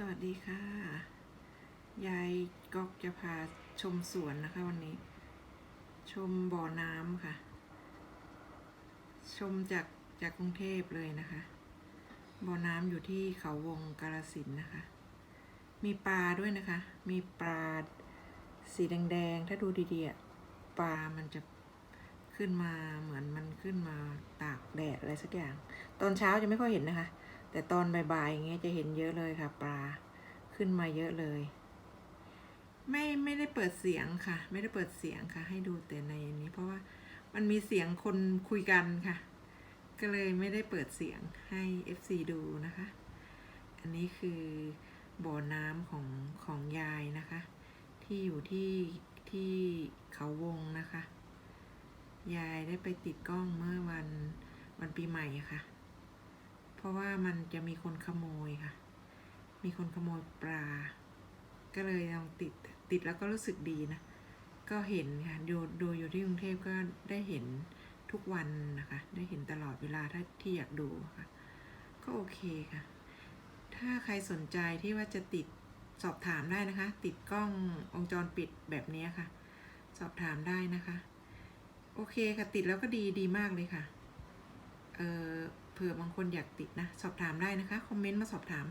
สวัสดีค่ะ ยายก๊อกจะพาชมสวนนะคะวันนี้ ชมบ่อน้ำค่ะ ชมจากจากกรุงเทพเลยนะคะ บ่อน้ำอยู่ที่เขาวงกาลสินนะคะ มีปลาด้วยนะคะ มีปลาสีแดงๆ ถ้าดูดีๆปลามันจะขึ้นมาเหมือนมันขึ้นมาตากแดดอะไรสักอย่าง ตอนเช้าจะไม่ค่อยเห็นนะคะ แต่ตอนบ่ายๆอย่างเงี้ยจะเห็นเยอะเลยค่ะปลาขึ้นมาเยอะเลย ไม่ไม่ได้เปิดเสียงค่ะ ไม่ได้เปิดเสียงค่ะ ให้ดูแต่ในนี้เพราะว่ามันมีเสียงคนคุยกันค่ะ ก็เลยไม่ได้เปิดเสียงให้ FC ดูนะคะ อันนี้คือบ่อน้ำของของยายนะคะ ที่อยู่ที่ที่เขาวงนะคะ ยายได้ไปติดกล้องเมื่อวันวันปีใหม่ะค่ะ เพราะว่ามันจะมีคนขโมยค่ะ มีคนขโมยปลา ก็เลยลองติดติดแล้วก็รู้สึกดีนะ ก็เห็นค่ะดูดูอยู่ที่กรุงเทพก็ได้เห็นทุกวันนะคะ ได้เห็นตลอดเวลาถ้าที่อยากดูค่ะ ก็โอเคค่ะ ถ้าใครสนใจที่ว่าจะติดสอบถามได้นะคะ ติดกล้องวงจรปิดแบบนี้ค่ะ สอบถามได้นะคะ โอเคค่ะ ติดแล้วก็ดีดีมากเลยค่ะ เออ เผื่อบางคนอยากติดนะ สอบถามได้นะคะ คอมเมนต์มาสอบถาม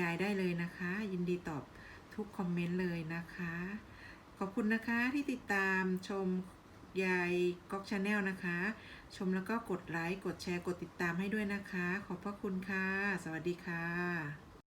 ยายได้เลยนะคะ ยินดีตอบทุกคอมเมนต์เลยนะคะ ขอบคุณนะคะที่ติดตามชมยายก๊อกชาแนลนะคะ ชมแล้วก็กดไลค์ กดแชร์ กดติดตามให้ด้วยนะคะ ขอบพระคุณค่ะ สวัสดีค่ะ